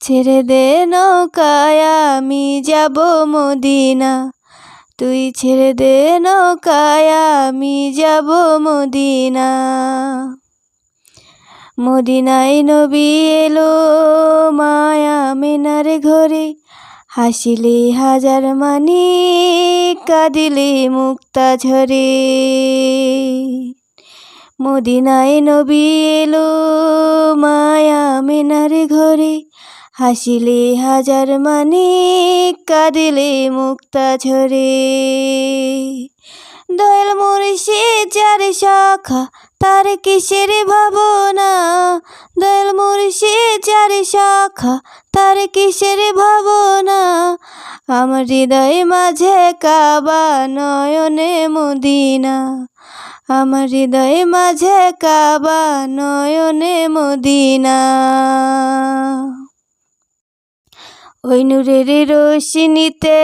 ছেড়ে দে নৌকায়, আমি যাব মদিনা। তুই ছেড়ে দে নৌকায়, আমি যাব মদিনা। মদিনায় নবী এলো মায়া মেনার ঘরে। হাসিলে হাজার মানি, কাঁদিলে মুক্তা ঝরে। মদিনায় নবী এলো মায়া মেনার ঘরে। হাসিলে হাজার মানে কাঁদিলে মুক্তা ঝরে। দয়াল মুর্শি চার শাখা, তার কিসের ভাবনা? দয়াল মুর্শি চার শাখা, তার কিসের ভাবনা? আমার হৃদয় মাঝে কাবা নয়নে মদিনা। আমার হৃদয় মাঝে কাবা নয়নে মদিনা। ওই নূরের রোশনিতে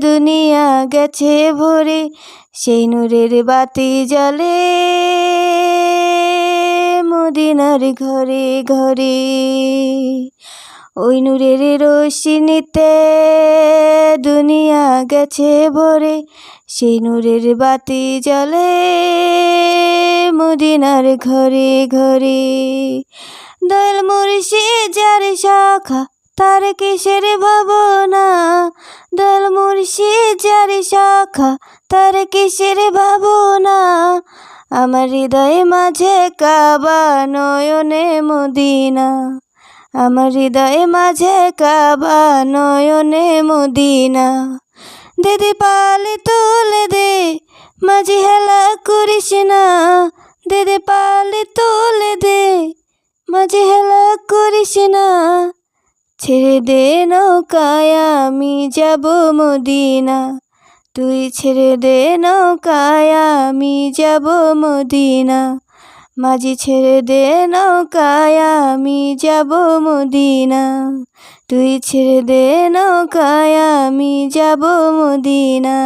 দুনিয়া গেছে ভরে, সেই নূরের বাতি জ্বলে মদিনার ঘরে ঘরে। ওই নূরের রোশনিতে দুনিয়া গেছে ভরে, সেই নূরের বাতি জ্বলে মদিনার ঘরে ঘরে। দয়াল মুর্শি যার শাখা তার কিসের ভাবনা? দয়াল মুর্শি যার শাখা, তার কিসের ভাবনা? আমার হৃদয় মাঝে কাবা নয়নে মদিনা। আমার হৃদয় মাঝে কাবা নয়নে মদিনা। দিদি পালে তুলে দে, মাঝি হেলা করিস না। দিদি পালে তুলে দে, মাঝি হেলা করিস না। ছেড়ে দে নৌকায়, আমি যাব মদিনা। তুই ছেড়ে দে নৌকায়, আমি যাব মদিনা। মাঝি ছেড়ে দে নৌকায়, আমি যাব মদিনা। তুই ছেড়ে দে নৌকায়, আমি যাব মদিনা।